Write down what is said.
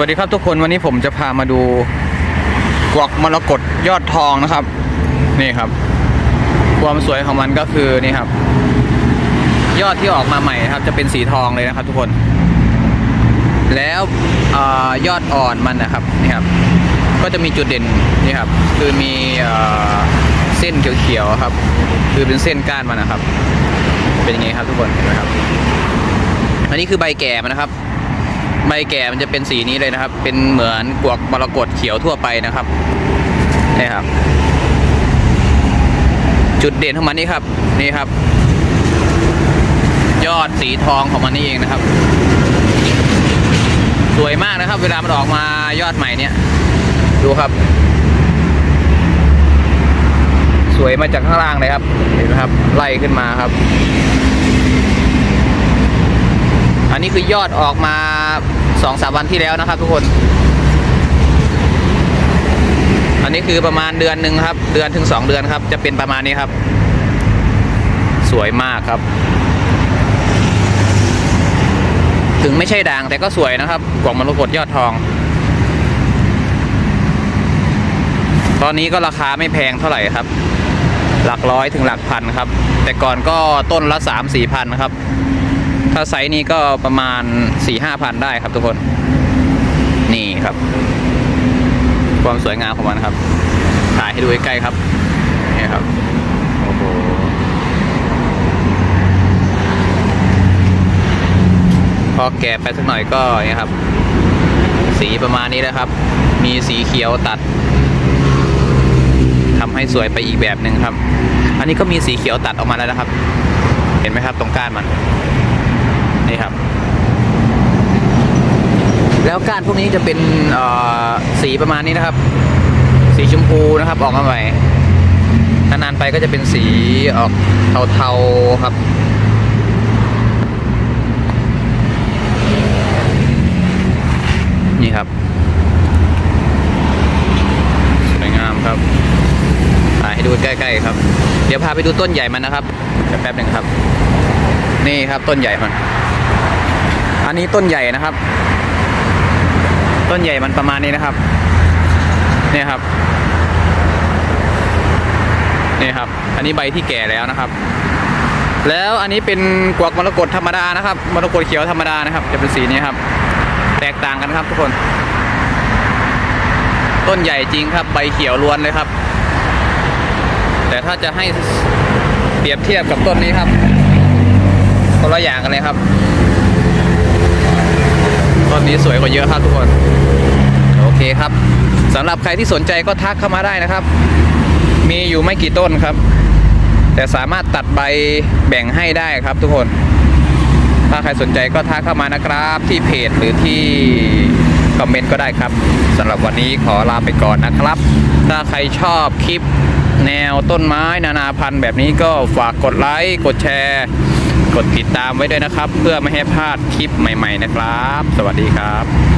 วัสดีครับทุกคนวันนี้ผมจะพามาดูกวักมรกตยอดทองนะครับ นี่ครับ ความสวยของมันก็คือนี่ครับ ยอดที่ออกมาใหม่นะครับ จะเป็นสีทองเลยนะครับ ทุกคน แล้วอยอดอ่อนมันนะครับนี่ครับ ก็จะมีจุดเด่นนี่ครับ คือมีเส้นเขียวๆครับ คือเป็นเส้นก้านมันนะครับ เป็นอย่างงี้ครับทุกคนเห็นไหมครับ อันนี้คือใบแก่มันนะครับ ใบแก่มันจะเป็นสีนี้เลยนะครับ เป็นเหมือนกวกมรกตเขียวทั่วไปนะครับนี่ครับ จุดเด่นของมันนี่ครับ นี่ครับ ยอดสีทองของมันนี่เองนะครับ สวยมากนะครับ เวลามันออกมายอดใหม่เนี่ย ดูครับ สวยมาจากข้างล่างเลยครับ เห็นไหมครับ ไล่ขึ้นมาครับ อันนี้คือยอดออกมาสองสามวันที่แล้วนะครับ ทุกคน อันนี้คือประมาณเดือนหนึ่งครับ เดือนถึงสองเดือนครับ จะเป็นประมาณนี้ครับ สวยมากครับ ถึงไม่ใช่ด่างแต่ก็สวยนะครับกล่องมรกตยอดทอง ตอนนี้ก็ราคาไม่แพงเท่าไหร่ครับ หลักร้อยถึงหลักพันครับ แต่ก่อนก็ต้นละสามสี่พันครับ ถ้าไซส์นี้ก็ประมาณสี่ห้าพันได้ครับทุกคน นี่ครับ ความสวยงามของมันครับ ถ่ายให้ดูใกล้ๆครับ นี่ครับ โอ้โหพอแกะไปสักหน่อยก็นี่ครับ สีประมาณนี้นะครับ มีสีเขียวตัดทำให้สวยไปอีกแบบหนึ่งครับ อันนี้ก็มีสีเขียวตัดออกมาแล้วนะครับ เห็นไหมครับตรงก้านมัน นี่ครับ แล้วก้านพวกนี้จะเป็นสีประมาณนี้นะครับ สีชมพูนะครับออกมาใหม่นานๆไปก็จะเป็นสีออกเทาๆครับนี่ครับสวยงามครับถ่าให้ดูใกล้ๆครับ เดี๋ยวพาไปดูต้นใหญ่มันนะครับแป๊บหนึ่งครับ นี่ครับต้นใหญ่มัน อันนี้ต้นใหญ่นะครับ ต้นใหญ่มันประมาณนี้นะครับ เนี่ยครับ เนี่ยครับ อันนี้ใบที่แก่แล้วนะครับ แล้วอันนี้เป็นกวักมรกตธรรมดานะครับ มรกตเขียวธรรมดานะครับ จะเป็นสีนี้ครับ แตกต่างกันครับทุกคน ต้นใหญ่จริงครับ ใบเขียวล้วนเลยครับ แต่ถ้าจะให้เปรียบเทียบกับต้นนี้ครับคนละอย่างกันเลยครับ นนี้สวยกว่าเยอะครับทุกคน โอเคครับสำหรับใครที่สนใจก็ทักเข้ามาได้นะครับ มีอยู่ไม่กี่ต้นครับ แต่สามารถตัดใบแบ่งให้ได้ครับทุกคน ถ้าใครสนใจก็ทักเข้ามานะครับ ที่เพจหรือที่คอมเมนต์ก็ได้ครับสำหรับวันนี้ขอลาไปก่อนนะครับ ถ้าใครชอบคลิปแนวต้นไม้นานาพันธุ์แบบนี้ก็ฝากกดไลค์กดแชร์ กดติดตามไว้ด้วยนะครับ เพื่อไม่ให้พลาดคลิปใหม่ ๆนะครับ สวัสดีครับ